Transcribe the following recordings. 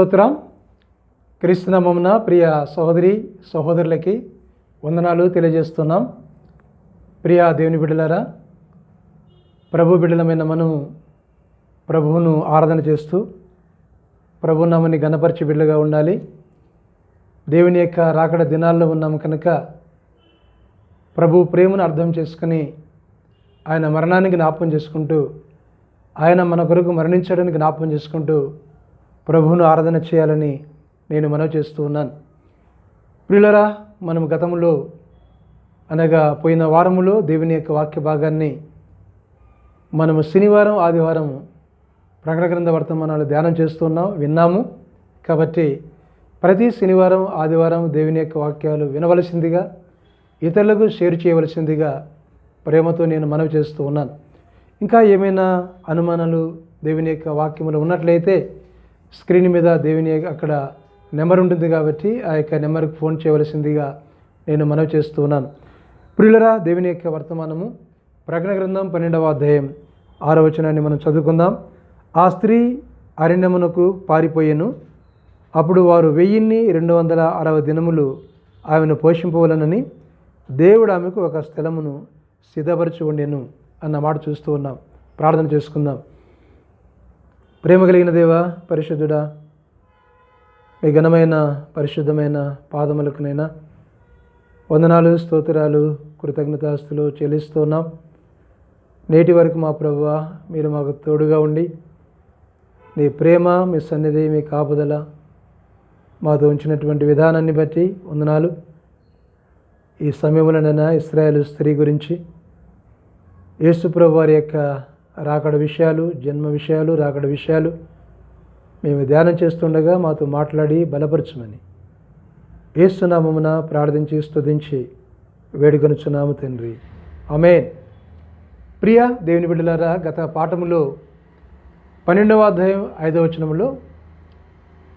స్తోత్రం. క్రీస్తునామమున ప్రియ సహోదరి సహోదరులకి వందనాలు తెలియజేస్తున్నాం. ప్రియ దేవుని బిడ్డలారా ప్రభు బిడ్డలమైన మనం ప్రభువును ఆరాధన చేస్తూ ప్రభునామని గణపరిచి బిడ్డగా ఉండాలి. దేవుని యొక్క రాకడ దినాల్లో ఉన్నాము కనుక ప్రభు ప్రేమను అర్థం చేసుకుని ఆయన మరణానికి జ్ఞాపం చేసుకుంటూ ఆయన మన కొరకు మరణించడానికి జ్ఞాపం చేసుకుంటూ ప్రభువును ఆరాధన చేయాలని నేను మనవి చేస్తూ ఉన్నాను. ప్రియులరా మనం గతంలో అనగా పోయిన వారములో దేవుని యొక్క వాక్య భాగాన్ని మనము శనివారం ఆదివారం ప్రకటన గ్రంథ వర్తమానాలు ధ్యానం చేస్తున్నాం విన్నాము. కాబట్టి ప్రతి శనివారం ఆదివారం దేవుని యొక్క వాక్యాలు వినవలసిందిగా ఇతరులకు షేర్ చేయవలసిందిగా ప్రేమతో నేను మనవి చేస్తూ ఉన్నాను. ఇంకా ఏమైనా అనుమానాలు దేవుని యొక్క వాక్యములు ఉన్నట్లయితే స్క్రీన్ మీద దేవుని యొక్క అక్కడ నెంబర్ ఉంటుంది కాబట్టి ఆ యొక్క నెంబర్కి ఫోన్ చేయవలసిందిగా నేను మనవి చేస్తూ ఉన్నాను. ప్రియులరా దేవుని యొక్క వర్తమానము ప్రకటన గ్రంథం పన్నెండవ అధ్యాయం ఆరో వచనాన్ని మనం చదువుకుందాం. ఆ స్త్రీ అరణ్యమునకు పారిపోయెను. అప్పుడు వారు వెయ్యిన్ని రెండు వందల అరవై దినములు ఆమెను పోషింపవలనని దేవుడు ఆమెకు ఒక స్థలమును సిద్ధపరచి ఉండెను అన్న మాట చూస్తూ ఉన్నాం. ప్రార్థన చేసుకుందాం. ప్రేమ కలిగిన దేవా పరిశుద్ధుడా మీ ఘనమైన పరిశుద్ధమైన పాదములకునైనా వందనాలు స్తోత్రాలు కృతజ్ఞతాస్తులు చెల్లిస్తున్నాం. నేటి వరకు మా ప్రభువ మీరు మాకు తోడుగా ఉండి మీ ప్రేమ మీ సన్నిధి మీ కాపుదల మాతో ఉంచినటువంటి విధానాన్ని బట్టి వందనాలు. ఈ సమయంలోనైనా ఇస్రాయేల్ స్త్రీ గురించి యేసుప్రభు వారి యొక్క రాకడ విషయాలు జన్మ విషయాలు రాకడ విషయాలు మేము ధ్యానం చేస్తుండగా మాతో మాట్లాడి బలపరచమని. ఏసునామమున ప్రార్థించి స్తుతించి వేడుకొనుచున్నాము తండ్రి. అమేన్ ప్రియ దేవుని బిడ్డలారా గత పాఠములో పన్నెండవ అధ్యాయం ఐదవ వచనములో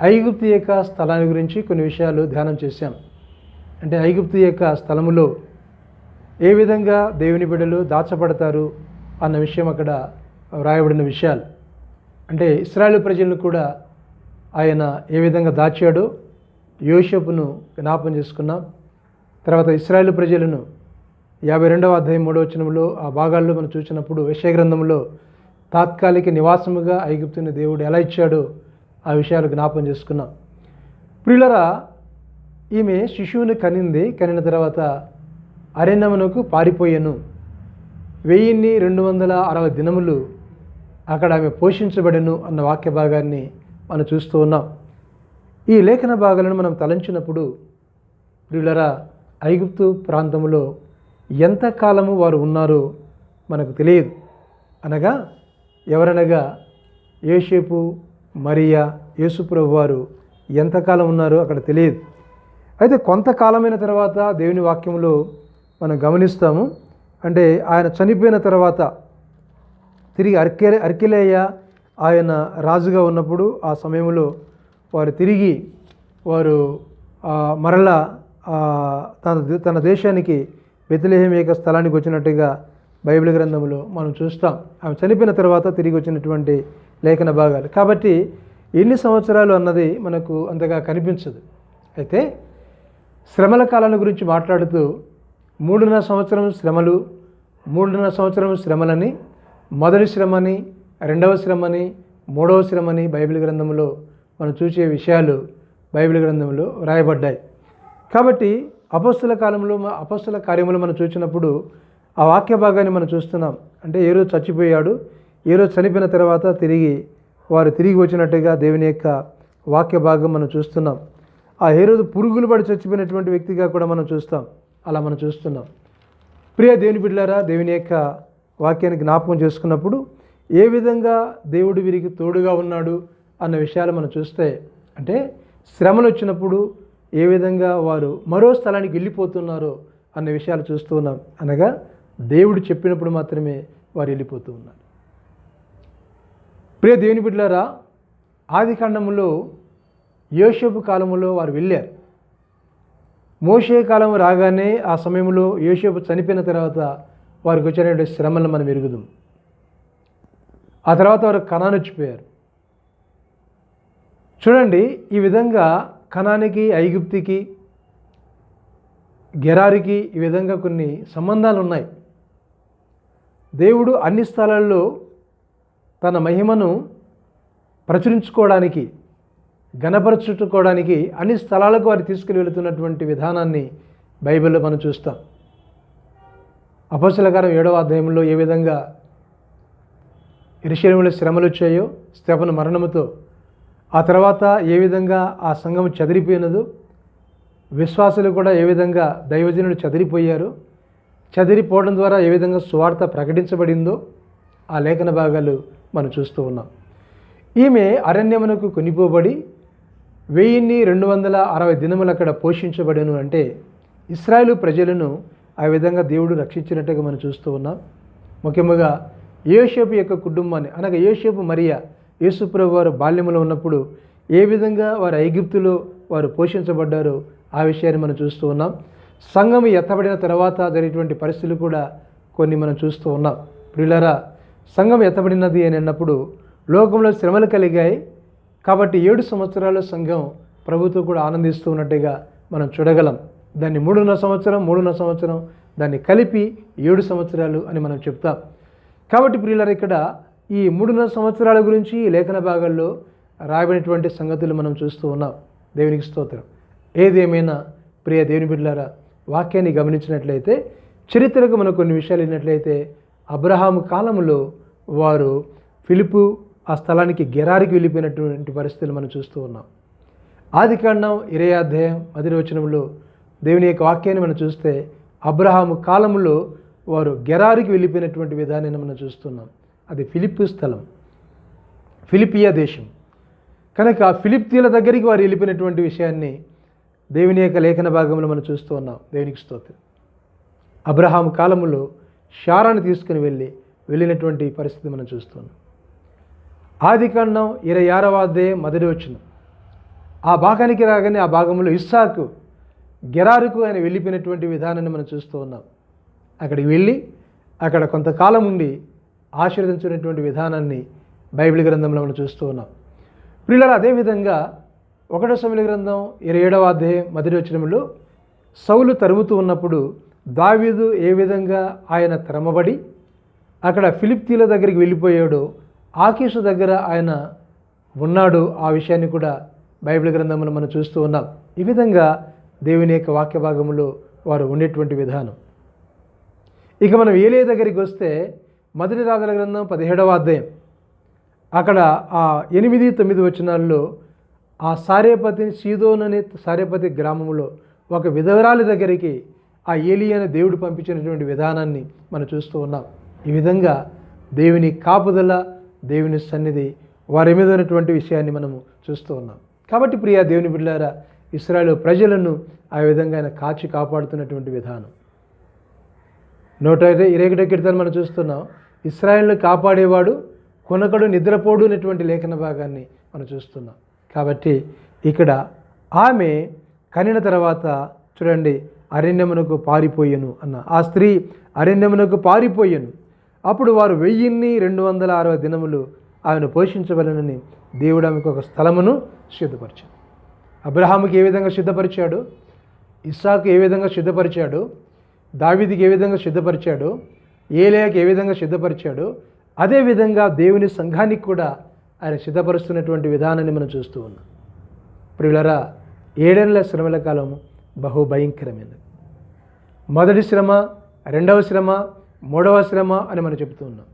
ఐగుప్తు యొక్క స్థలాన్ని గురించి కొన్ని విషయాలు ధ్యానం చేశాం. అంటే ఐగుప్తు యొక్క స్థలములో ఏ విధంగా దేవుని బిడ్డలు దాచబడతారు అన్న విషయం అక్కడ వ్రాయబడిన విషయాలు. అంటే ఇస్రాయేల్ ప్రజలను కూడా ఆయన ఏ విధంగా దాచాడో యోషపును జ్ఞాపం చేసుకున్నాం. తర్వాత ఇస్రాయేల్ ప్రజలను యాభై రెండవ అధ్యాయం మూడవ వచనంలో ఆ భాగాల్లో మనం చూసినప్పుడు గ్రంథంలో తాత్కాలిక నివాసముగా ఐగుప్తుని దేవుడు ఎలా ఇచ్చాడో ఆ విషయాలు జ్ఞాపం చేసుకున్నాం. ప్రియులరా ఈమె శిశువుని కనింది కనిన తర్వాత అరణ్యమునకు పారిపోయాను. వెయ్యిన్ని రెండు వందల అరవై దినములు అక్కడ ఆమె పోషించబడెను అన్న వాక్య భాగాన్ని మనం చూస్తూ ఉన్నాం. ఈ లేఖన భాగాలను మనం తలంచినప్పుడు ప్రియులరా ఐగుప్తు ప్రాంతంలో ఎంతకాలము వారు ఉన్నారో మనకు తెలియదు. అనగా ఎవరనగా యేషేపు మరియా యేసుప్రభు వారు ఎంతకాలం ఉన్నారో అక్కడ తెలియదు. అయితే కొంతకాలమైన తర్వాత దేవుని వాక్యంలో మనం గమనిస్తాము అంటే ఆయన చనిపోయిన తర్వాత తిరిగి అర్కె అర్కిలేయ ఆయన రాజుగా ఉన్నప్పుడు ఆ సమయంలో వారు తిరిగి వారు మరల మరలా తన తన దేశానికి బెతిలేహం యొక్క స్థలానికి వచ్చినట్టుగా బైబిల్ గ్రంథంలో మనం చూస్తాం. ఆమె చనిపోయిన తర్వాత తిరిగి వచ్చినటువంటి లేఖన భాగాలు. కాబట్టి ఎన్ని సంవత్సరాలు అన్నది మనకు అంతగా కనిపించదు. అయితే శ్రమల కాలాల గురించి మాట్లాడుతూ మూడున్నర సంవత్సరం శ్రమలు మూడున్నర సంవత్సరం శ్రమలని మొదటి శ్రమని రెండవ శ్రమని మూడవ శ్రమని బైబిల్ గ్రంథంలో మనం చూసే విషయాలు బైబిల్ గ్రంథంలో రాయబడ్డాయి. కాబట్టి అపస్తుల కాలంలో అపస్తుల కార్యములు మనం చూసినప్పుడు ఆ వాక్య భాగాన్ని మనం చూస్తున్నాం. అంటే ఏ రోజు చచ్చిపోయాడు ఏ రోజు చనిపోయిన తర్వాత తిరిగి వారు తిరిగి వచ్చినట్టుగా దేవుని యొక్క వాక్య భాగం మనం చూస్తున్నాం. ఆ ఏ రోజు పురుగులు పడి చచ్చిపోయినటువంటి వ్యక్తిగా కూడా మనం చూస్తాం. అలా మనం చూస్తున్నాం. ప్రియ దేవుని బిడ్డలారా దేవుని యొక్క వాక్యాన్ని జ్ఞాపకం చేసుకున్నప్పుడు ఏ విధంగా దేవుడు వీరికి తోడుగా ఉన్నాడు అన్న విషయాలు మనం చూస్తే అంటే శ్రమలు వచ్చినప్పుడు ఏ విధంగా వారు మరో స్థలానికి వెళ్ళిపోతున్నారో అన్న విషయాలు చూస్తూ ఉన్నాం. అనగా దేవుడు చెప్పినప్పుడు మాత్రమే వారు వెళ్ళిపోతూ ఉన్నారు. ప్రియ దేవుని బిడ్డలారా ఆది కాండములో యోషపు కాలంలో వారు వెళ్ళారు. మోషే కాలం రాగానే ఆ సమయంలో యోసేపు చనిపోయిన తర్వాత వారికి వచ్చినటువంటి శ్రమలను మనం ఎరుగుదాం. ఆ తర్వాత వారు కణానొచ్చిపోయారు చూడండి ఈ విధంగా కణానికి ఐగుప్తికి గెరారికి ఈ విధంగా కొన్ని సంబంధాలు ఉన్నాయి. దేవుడు అన్ని స్థలాల్లో తన మహిమను ప్రచురించుకోవడానికి గణపరచుకోవడానికి అన్ని స్థలాలకు వారు తీసుకుని వెళుతున్నటువంటి విధానాన్ని బైబిల్లో మనం చూస్తాం. అపసలకారం ఏడవ అధ్యాయంలో ఏ విధంగా ఇరుశలంలో శ్రమలు వచ్చాయో స్తెఫను మరణముతో ఆ తర్వాత ఏ విధంగా ఆ సంఘం చదిరిపోయినదో విశ్వాసులు కూడా ఏ విధంగా దైవజనులు చదిరిపోయారు చదిరిపోవడం ద్వారా ఏ విధంగా సువార్త ప్రకటించబడిందో ఆ లేఖన భాగాలు మనం చూస్తూ ఉన్నాం. ఈమె అరణ్యమునకు కొనిపోబడి వెయ్యిన్ని రెండు వందల అరవై దినములు అక్కడ పోషించబడను అంటే ఇస్రాయేలు ప్రజలను ఆ విధంగా దేవుడు రక్షించినట్టుగా మనం చూస్తూ ఉన్నాం. ముఖ్యంగా యోషేపు యొక్క కుటుంబాన్ని అనగా యోషేపు మరియా యేసుప్రభు వారు బాల్యంలో ఉన్నప్పుడు ఏ విధంగా వారు ఐగిప్తులో వారు పోషించబడ్డారో ఆ విషయాన్ని మనం చూస్తూ ఉన్నాం. సంఘం ఎత్తబడిన తర్వాత జరిగినటువంటి పరిస్థితులు కూడా కొన్ని మనం చూస్తూ ఉన్నాం. ప్రియులరా సంఘం ఎత్తబడినది అని అన్నప్పుడు లోకంలో శ్రమలు కలిగాయి కాబట్టి ఏడు సంవత్సరాల సంఘం ప్రభుత్వం కూడా ఆనందిస్తూ ఉన్నట్టుగా మనం చూడగలం. దాన్ని మూడున్నర సంవత్సరం మూడున్నర సంవత్సరం దాన్ని కలిపి ఏడు సంవత్సరాలు అని మనం చెప్తాం. కాబట్టి ప్రియులర ఇక్కడ ఈ మూడున్నర సంవత్సరాల గురించి లేఖన భాగాల్లో రాయబడినటువంటి సంగతులు మనం చూస్తూ ఉన్నాం. దేవునికి స్తోత్రం. ఏదేమైనా ప్రియ దేవుని బిడ్డలారా వాక్యాన్ని గమనించినట్లయితే చరిత్రకు మనం కొన్ని విషయాలు విన్నట్లయితే అబ్రహాం కాలంలో వారు ఫిలిపు ఆ స్థలానికి గెరారికి వెళ్ళిపోయినటువంటి పరిస్థితులు మనం చూస్తూ ఉన్నాం. ఆది కాండం ఇరవై అధ్యాయం మొదటి దేవుని యొక్క వాక్యాన్ని మనం చూస్తే అబ్రహాము కాలంలో వారు గెరారికి వెళ్ళిపోయినటువంటి విధానాన్ని మనం చూస్తున్నాం. అది ఫిలిప్ స్థలం ఫిలిపియా దేశం. కనుక ఫిలిప్తీల దగ్గరికి వారు వెళ్ళిపోయినటువంటి విషయాన్ని దేవుని యొక్క లేఖన భాగంలో మనం చూస్తూ ఉన్నాం. దేవునికి స్తోత్రం. అబ్రహాం కాలములో షారాన్ని తీసుకుని వెళ్ళి వెళ్ళినటువంటి పరిస్థితి మనం చూస్తున్నాం ఆదికాండం ఇరవై ఆరవ అధ్యాయం మొదటి వచ్చిన ఆ భాగానికి రాగానే ఆ భాగంలో ఇస్సాకు గెరారుకు ఆయన వెళ్ళిపోయినటువంటి విధానాన్ని మనం చూస్తూ ఉన్నాం. అక్కడికి వెళ్ళి అక్కడ కొంతకాలం ఉండి ఆశీర్వదించినటువంటి విధానాన్ని బైబిల్ గ్రంథంలో మనం చూస్తూ ఉన్నాం. ప్రియులరా అదేవిధంగా ఒకటో సమయ గ్రంథం ఇరవై ఏడవ అధ్యాయం మొదటి వచ్చినంలో సౌలు తరుముతూ ఉన్నప్పుడు దావీదు ఏ విధంగా ఆయన తరమబడి అక్కడ ఫిలిప్తీల దగ్గరికి వెళ్ళిపోయాడో ఆకీషు దగ్గర ఆయన ఉన్నాడు. ఆ విషయాన్ని కూడా బైబిల్ గ్రంథంలో మనం చూస్తూ ఉన్నాం. ఈ విధంగా దేవుని యొక్క వాక్య భాగంలో వారు ఉండేటువంటి విధానం. ఇక మనం ఏలే దగ్గరికి వస్తే మొదటి రాజుల గ్రంథం పదిహేడవ అధ్యాయం. అక్కడ ఆ ఎనిమిది తొమ్మిది వచనాల్లో ఆ సారేపతి సీదోన్ అనే సారేపతి గ్రామంలో ఒక విధవరాలి దగ్గరికి ఆ ఏలి అనే దేవుడు పంపించినటువంటి విధానాన్ని మనం చూస్తూ ఉన్నాం. ఈ విధంగా దేవుని కాపుదల దేవుని సన్నిధి వారి మీద ఉన్నటువంటి విషయాన్ని మనము చూస్తూ ఉన్నాం. కాబట్టి ప్రియా దేవుని బిడ్డారా ఇస్రాయేల్ ప్రజలను ఆ విధంగా ఆయన కాచి కాపాడుతున్నటువంటి విధానం. నూట ఇరవై ఇరవై కీర్తన మనం చూస్తున్నాం. ఇస్రాయేల్ను కాపాడేవాడు కొనకడు నిద్రపోడు అనేటువంటి లేఖన భాగాన్ని మనం చూస్తున్నాం. కాబట్టి ఇక్కడ ఆమె కనిన తర్వాత చూడండి అరణ్యమునకు పారిపోయెను అన్న. ఆ స్త్రీ అరణ్యమునకు పారిపోయెను. అప్పుడు వారు వెయ్యిన్ని రెండు వందల అరవై దినములు ఆమెను పోషించవలనని దేవుడు ఆమెకు ఒక స్థలమును సిద్ధపరిచాడు. అబ్రహాముకి ఏ విధంగా సిద్ధపరిచాడు? ఇస్సాకు ఏ విధంగా సిద్ధపరిచాడు? దావిదికి ఏ విధంగా సిద్ధపరిచాడు? ఏలియాకి ఏ విధంగా సిద్ధపరిచాడు? అదేవిధంగా దేవుని సంఘానికి కూడా ఆయన సిద్ధపరుస్తున్నటువంటి విధానాన్ని మనం చూస్తూ ఉన్నాం. ప్రియులరా ఏడేళ్ళ శ్రమల కాలం బహు భయంకరమైనది. మొదటి శ్రమ రెండవ శ్రమ మూడవ శ్రమ అని మనం చెబుతూ ఉన్నాం.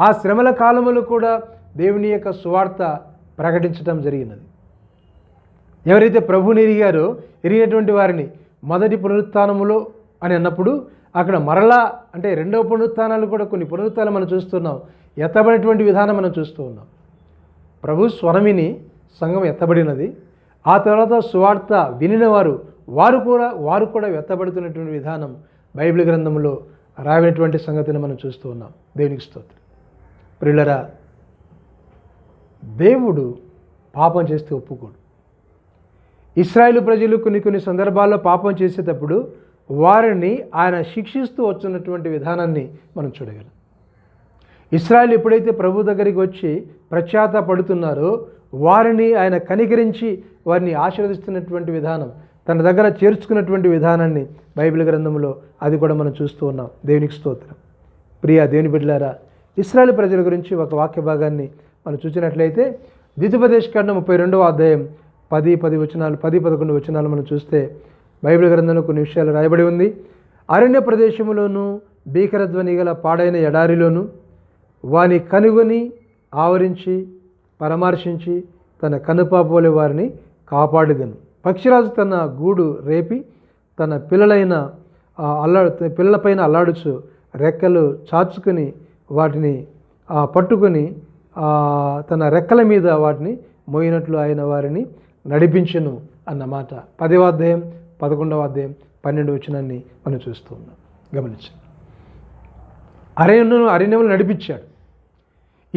ఆ శ్రమల కాలములో కూడా దేవుని యొక్క సువార్త ప్రకటించడం జరిగినది. ఎవరైతే ప్రభుని ఎరిగారో ఎరిగినటువంటి వారిని మొదటి పునరుత్నములో అని అన్నప్పుడు అక్కడ మరలా అంటే రెండవ పునరుత్నాలు కూడా కొన్ని పునరుత్నాలు మనం చూస్తున్నాం. ఎత్తబడినటువంటి విధానం మనం చూస్తూ ఉన్నాం. ప్రభు స్వరమిని సంఘం ఎత్తబడినది. ఆ తర్వాత సువార్త వినిన వారు వారు కూడా వారు కూడా ఎత్తబడుతున్నటువంటి విధానం బైబిల్ గ్రంథంలో రావినటువంటి సంగతిని మనం చూస్తూ ఉన్నాం. దేవునికి స్తోత్రం. ప్రియులరా దేవుడు పాపం చేస్తే ఒప్పుకోడు. ఇస్రాయేల్ ప్రజలు కొన్ని కొన్ని సందర్భాల్లో పాపం చేసేటప్పుడు వారిని ఆయన శిక్షిస్తూ వచ్చినటువంటి విధానాన్ని మనం చూడగలం. ఇస్రాయల్ ఎప్పుడైతే ప్రభు దగ్గరికి వచ్చి ప్రఖ్యాత పడుతున్నారో వారిని ఆయన కనికరించి వారిని ఆశీర్వదిస్తున్నటువంటి విధానం తన దగ్గర చేర్చుకున్నటువంటి విధానాన్ని బైబిల్ గ్రంథంలో అది కూడా మనం చూస్తూ ఉన్నాం. దేవునికి స్తోత్రం. ప్రియా దేవుని బిడ్డలారా ఇస్రాయల్ ప్రజల గురించి ఒక వాక్య భాగాన్ని మనం చూసినట్లయితే ద్వితీయోపదేశ కాండం ముప్పై రెండవ అధ్యాయం పది పది వచనాలు పది పదకొండు వచనాలు మనం చూస్తే బైబిల్ గ్రంథంలో కొన్ని విషయాలు రాయబడి ఉంది. అరణ్య ప్రదేశములోను భీకరధ్వని గల పాడైన ఎడారిలోను వాని కనుగొని ఆవరించి పరామర్శించి తన కనుపాపోలే వారిని కాపాడేదను. పక్షిరాజు తన గూడు రేపి తన పిల్లలైన అల్లా పిల్లలపైన అల్లాడుచు రెక్కలు చాచుకుని వాటిని పట్టుకుని పట్టుకొని తన రెక్కల మీద వాటిని మోయినట్లు ఆయన వారిని నడిపించను అన్నమాట. పదవ అధ్యాయం పదకొండవ అధ్యాయం పన్నెండు వచనాన్ని మనం చూస్తూ ఉన్నాం. గమనించండి. అరణ్యమును అరణ్యములు నడిపించాడు.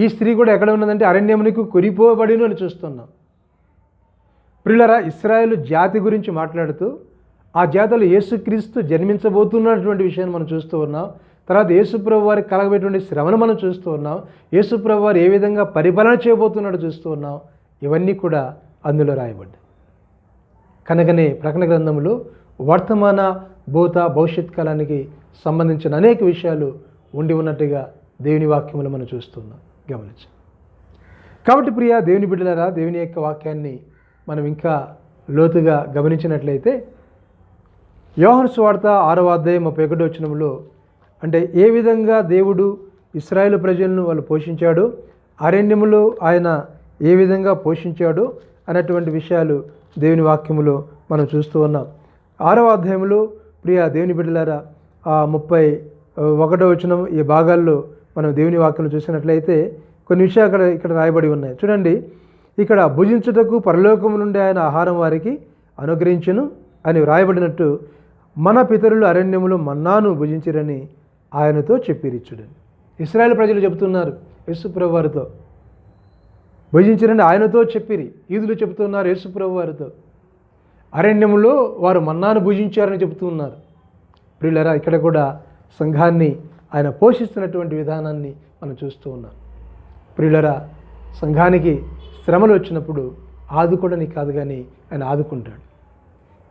ఈ స్త్రీ కూడా ఎక్కడ ఉన్నదంటే అరణ్యమునికి కొరిపోబడిను అని చూస్తున్నాం. ప్రియులరా ఇస్రాయేల్ జాతి గురించి మాట్లాడుతూ ఆ జాతిలో యేసుక్రీస్తు జన్మించబోతున్నటువంటి విషయాన్ని మనం చూస్తూ ఉన్నాం. తర్వాత యేసుప్రభు వారికి కలగబెట్టిన శ్రమను మనం చూస్తూ ఉన్నాం. యేసుప్రభు వారు ఏ విధంగా పరిపాలన చేయబోతున్నాడో చూస్తూ ఉన్నాం. ఇవన్నీ కూడా అందులో రాయబడ్డాయి. కనుకనే ప్రకటన గ్రంథంలో వర్తమాన భూత భవిష్యత్ కాలానికి సంబంధించిన అనేక విషయాలు ఉండి ఉన్నట్టుగా దేవుని వాక్యములు మనం చూస్తున్నాం గమనించు కాబట్టి ప్రియ దేవుని బిడ్డలారా దేవుని యొక్క వాక్యాన్ని మనం ఇంకా లోతుగా గమనించినట్లయితే యోహన్ స్వార్త ఆరవ అధ్యాయం ముప్పై ఒకటి వచ్చినంలో అంటే ఏ విధంగా దేవుడు ఇస్రాయేల్ ప్రజలను వాళ్ళు పోషించాడు అరణ్యములో ఆయన ఏ విధంగా పోషించాడు అనేటువంటి విషయాలు దేవుని వాక్యములో మనం చూస్తూ ఉన్నాం. ఆరవ అధ్యాయంలో ప్రియ దేవుని బిడ్డలారా ఆ ముప్పై ఒకటో వచనం ఈ భాగాల్లో మనం దేవుని వాక్యం చూసినట్లయితే కొన్ని విషయాలు అక్కడ ఇక్కడ రాయబడి ఉన్నాయి. చూడండి ఇక్కడ భుజించుటకు పరలోకము నుండి ఆయన ఆహారం వారికి అనుగ్రహించును అని వ్రాయబడినట్టు మన పితరులు అరణ్యములో మన్నాను భుజించిరని ఆయనతో చెప్పిరిచ్చుడని ఇస్రాయేల్ ప్రజలు చెబుతున్నారు యేసుప్రభు వారితో భుజించిరని ఆయనతో చెప్పిరి. ఈదులు చెబుతున్నారు యేసుప్రభు వారితో అరణ్యములో వారు మన్నాను భుజించారని చెబుతూ ఉన్నారు ప్రియులరా ఇక్కడ కూడా సంఘాన్ని ఆయన పోషిస్తున్నటువంటి విధానాన్ని మనం చూస్తూ ఉన్నాం. ప్రియులరా సంఘానికి శ్రమలు వచ్చినప్పుడు ఆదుకోవడానికి కాదు కానీ ఆయన ఆదుకుంటాడు.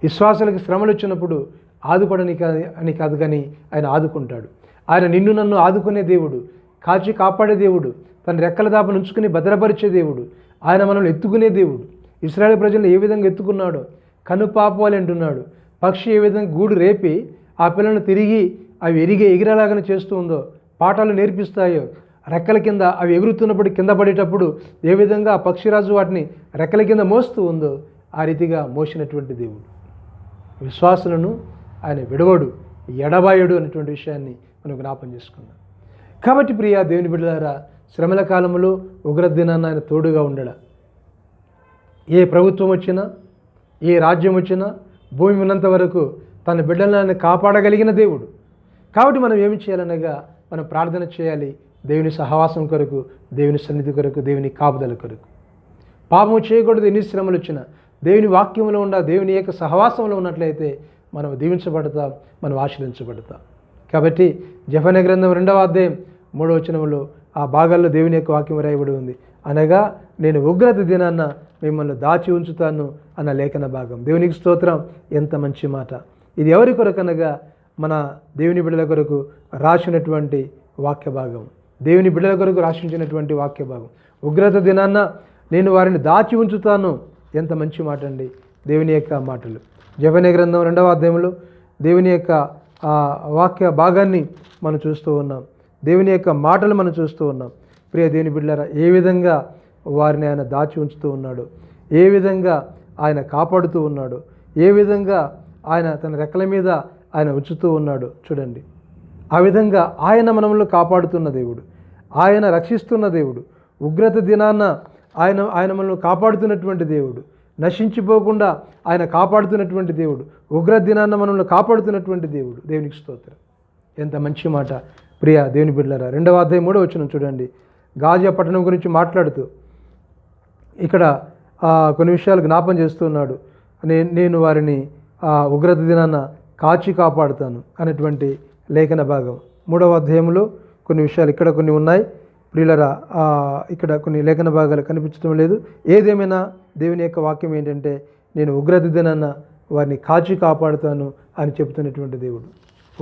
విశ్వాసాలకు శ్రమలు వచ్చినప్పుడు ఆదుకోవడానికి కాదు అని కాదు కానీ ఆయన ఆదుకుంటాడు. ఆయన నిన్ను నన్ను ఆదుకునే దేవుడు కాచి కాపాడే దేవుడు తన రెక్కల దాపను ఉంచుకుని భద్రపరిచే దేవుడు ఆయన మనల్ని ఎత్తుకునే దేవుడు. ఇస్రాయేల్ ప్రజలను ఏ విధంగా ఎత్తుకున్నాడో కనుపాపాలు అంటున్నాడు. పక్షి ఏ విధంగా గూడు రేపి ఆ పిల్లలను తిరిగి అవి ఎరిగే ఎగిరేలాగానే చేస్తూ ఉందో పాఠాలు నేర్పిస్తాయో రెక్కల కింద అవి ఎగురుతున్నప్పుడు కింద పడేటప్పుడు ఏ విధంగా పక్షిరాజు వాటిని రెక్కల కింద మోస్తూ ఉందో ఆ రీతిగా మోసినటువంటి దేవుడు. విశ్వాసులను ఆయన విడవడు ఎడబాయుడు అనేటువంటి విషయాన్ని మనం జ్ఞాపం చేసుకుందాం. కాబట్టి ప్రియ దేవుని బిడ్డలారా శ్రమల కాలంలో ఉగ్ర దినాన్ని ఆయన తోడుగా ఉండడా. ఏ ప్రభుత్వం వచ్చినా ఏ రాజ్యం వచ్చినా భూమి ఉన్నంత వరకు తన బిడ్డలను ఆయన కాపాడగలిగిన దేవుడు. కాబట్టి మనం ఏమి చేయాలనగా మనం ప్రార్థన చేయాలి దేవుని సహవాసం కొరకు దేవుని సన్నిధి కొరకు దేవుని కాపుదల కొరకు. పాపము చేయకూడదు ఎన్ని శ్రమలు వచ్చినా దేవుని వాక్యంలో ఉన్న దేవుని యొక్క సహవాసంలో ఉన్నట్లయితే మనం దీవించబడతాం మనం ఆశ్రయించబడతాం కాబట్టి జఫన గ్రంథం రెండవ అధ్యాయం మూడవ వచనంలో ఆ భాగాల్లో దేవుని యొక్క వాక్యం రాయబడి ఉంది. అనగా నేను ఉగ్రత దినాన్న మిమ్మల్ని దాచి ఉంచుతాను అన్న లేఖన భాగం. దేవునికి స్తోత్రం ఎంత మంచి మాట. ఇది ఎవరి కొరకు అనగా మన దేవుని బిడ్డల కొరకు రాసినటువంటి వాక్య భాగం. దేవుని బిడ్డల కొరకు రాశించినటువంటి వాక్య భాగం ఉగ్రత దినాన్న నేను వారిని దాచి ఉంచుతాను. ఎంత మంచి మాట అండి దేవుని యొక్క మాటలు. జపనే గ్రంథం రెండవ అధ్యాయంలో దేవుని యొక్క వాక్య భాగాన్ని మనం చూస్తూ ఉన్నాం. దేవుని యొక్క మాటలు మనం చూస్తూ ఉన్నాం. ప్రియ దేవుని బిడ్డలారా ఏ విధంగా వారిని ఆయన దాచి ఉంచుతూ ఉన్నాడు? ఏ విధంగా ఆయన కాపాడుతూ ఉన్నాడు? ఏ విధంగా ఆయన తన రెక్కల మీద ఆయన ఉంచుతూ ఉన్నాడు? చూడండి. ఆ విధంగా ఆయన మనంలో కాపాడుతున్న దేవుడు. ఆయన రక్షిస్తున్న దేవుడు. ఉగ్రత దినాన ఆయన ఆయన మనల్ని కాపాడుతున్నటువంటి దేవుడు. నశించిపోకుండా ఆయన కాపాడుతున్నటువంటి దేవుడు. ఉగ్ర దినాన్న మనల్ని కాపాడుతున్నటువంటి దేవుడు. దేవునికి స్తోత్రం. ఎంత మంచి మాట. ప్రియ దేవుని బిడ్డలారా రెండవ అధ్యాయం మూడో వచ్చిన చూడండి. గాజా పట్టణం గురించి మాట్లాడుతూ ఇక్కడ కొన్ని విషయాలు జ్ఞాపం చేస్తున్నాడు. నే- నేను వారిని ఉగ్రత దినాన కాచి కాపాడుతాను అనేటువంటి లేఖన భాగం. మూడవ అధ్యాయంలో కొన్ని విషయాలు ఇక్కడ కొన్ని ఉన్నాయి. ప్రియులరా ఇక్కడ కొన్ని లేఖన భాగాలు కనిపించడం లేదు. ఏదేమైనా దేవుని యొక్క వాక్యం ఏంటంటే నేను ఉగ్రదిద్దనన్న వారిని కాచి కాపాడుతాను అని చెబుతున్నటువంటి దేవుడు.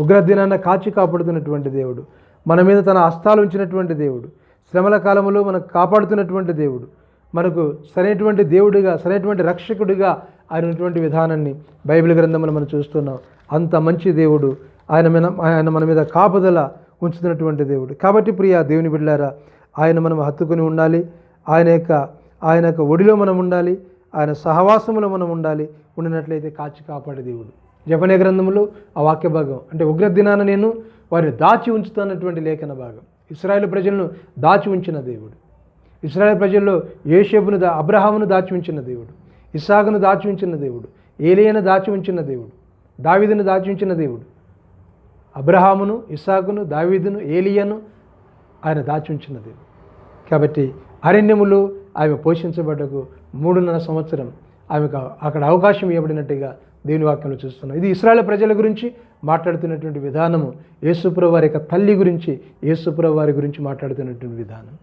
ఉగ్రదినాన్న కాచి కాపాడుతున్నటువంటి దేవుడు. మన మీద తన హస్తాలు ఉంచినటువంటి దేవుడు. శ్రమల కాలంలో మనకు కాపాడుతున్నటువంటి దేవుడు. మనకు సరైనటువంటి దేవుడిగా సరైనటువంటి రక్షకుడిగా ఆయనటువంటి విధానాన్ని బైబిల్ గ్రంథంలో మనం చూస్తున్నాం. అంత మంచి దేవుడు. ఆయన మీద ఆయన మన మీద కాపుదల ఉంచుతున్నటువంటి దేవుడు. కాబట్టి ప్రియ దేవుని బిడ్డారా ఆయన మనం హత్తుకుని ఉండాలి. ఆయన యొక్క ఆయన యొక్క ఒడిలో మనం ఉండాలి. ఆయన సహవాసములో మనం ఉండాలి. ఉండినట్లయితే కాచి కాపాడే దేవుడు. జపనే గ్రంథంలో ఆ వాక్య భాగం. అంటే ఉగ్ర దినాన నేను వారిని దాచి ఉంచుతున్నటువంటి లేఖన భాగం. ఇస్రాయేల్ ప్రజలను దాచి ఉంచిన దేవుడు. ఇస్రాయేల్ ప్రజల్లో యేషేపును దా అబ్రహామును దాచి ఉంచిన దేవుడు. ఇసాగును దాచి ఉంచిన దేవుడు. ఏలియను దాచి ఉంచిన దేవుడు. దావీదును దాచి ఉంచిన దేవుడు. అబ్రహామును ఇసాకును దావీదును ఏలియను ఆయన దాచి ఉంచిన దేవుడు కాబట్టి అరణ్యములు ఆమె పోషించబడ్డకు మూడున్నర సంవత్సరం ఆమెకు అక్కడ అవకాశం ఇవ్వబడినట్టుగా దేవుని వాక్యంలో చూస్తున్నాం. ఇది ఇస్రాయల్ ప్రజల గురించి మాట్లాడుతున్నటువంటి విధానము. యేసుప్రభు వారి యొక్క తల్లి గురించి యేసుప్రభు వారి గురించి మాట్లాడుతున్నటువంటి విధానం.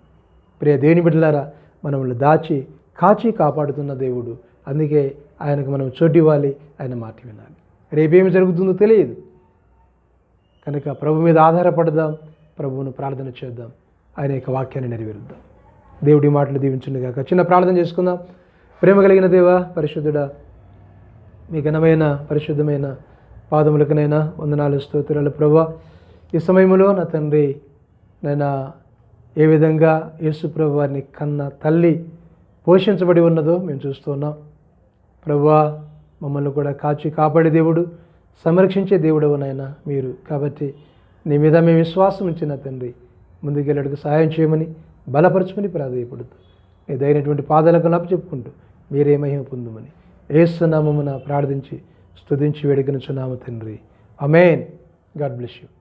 ప్రియ దేవుని బిడ్డలారా మనల్ని దాచి కాచి కాపాడుతున్న దేవుడు. అందుకే ఆయనకు మనం చోటివ్వాలి ఆయన మాట వినాలి. రేపేమి జరుగుతుందో తెలియదు. కనుక ప్రభు మీద ఆధారపడదాం. ప్రభువును ప్రార్థన చేద్దాం. ఆయన యొక్క వాక్యాన్ని నెరవేరుద్దాం. దేవుడి మాటలు దీవించండి కాక చిన్న ప్రార్థన చేసుకుందాం. ప్రేమ కలిగిన దేవా పరిశుద్ధుడా మీ ఘనమైన పరిశుద్ధమైన పాదములకునైనా వందనాలు స్తోత్రాలు ప్రభా. ఈ సమయంలో నా తండ్రి నైనా ఏ విధంగా యేసు ప్రభు వారిని కన్న తల్లి పోషించబడి ఉన్నదో మేము చూస్తున్నాం. ప్రభువా మమ్మల్ని కూడా కాచి కాపాడే దేవుడు. సంరక్షించే దేవుడు నాయన మీరు. కాబట్టి నీ మీద మేము విశ్వాసం ఉంచిన తండ్రి ముందుకెళ్ళడానికి సహాయం చేయమని బలపరచమని ప్రాధాయపడుతూ మీ దైనటువంటి పాదాలకు నప్పు చెప్పుకుంటూ మీరే మహిమ పొందుమని ఏసునామమున ప్రార్థించి స్తుతించి వేడుకనుచున్నాము తండ్రి. Amen God bless you.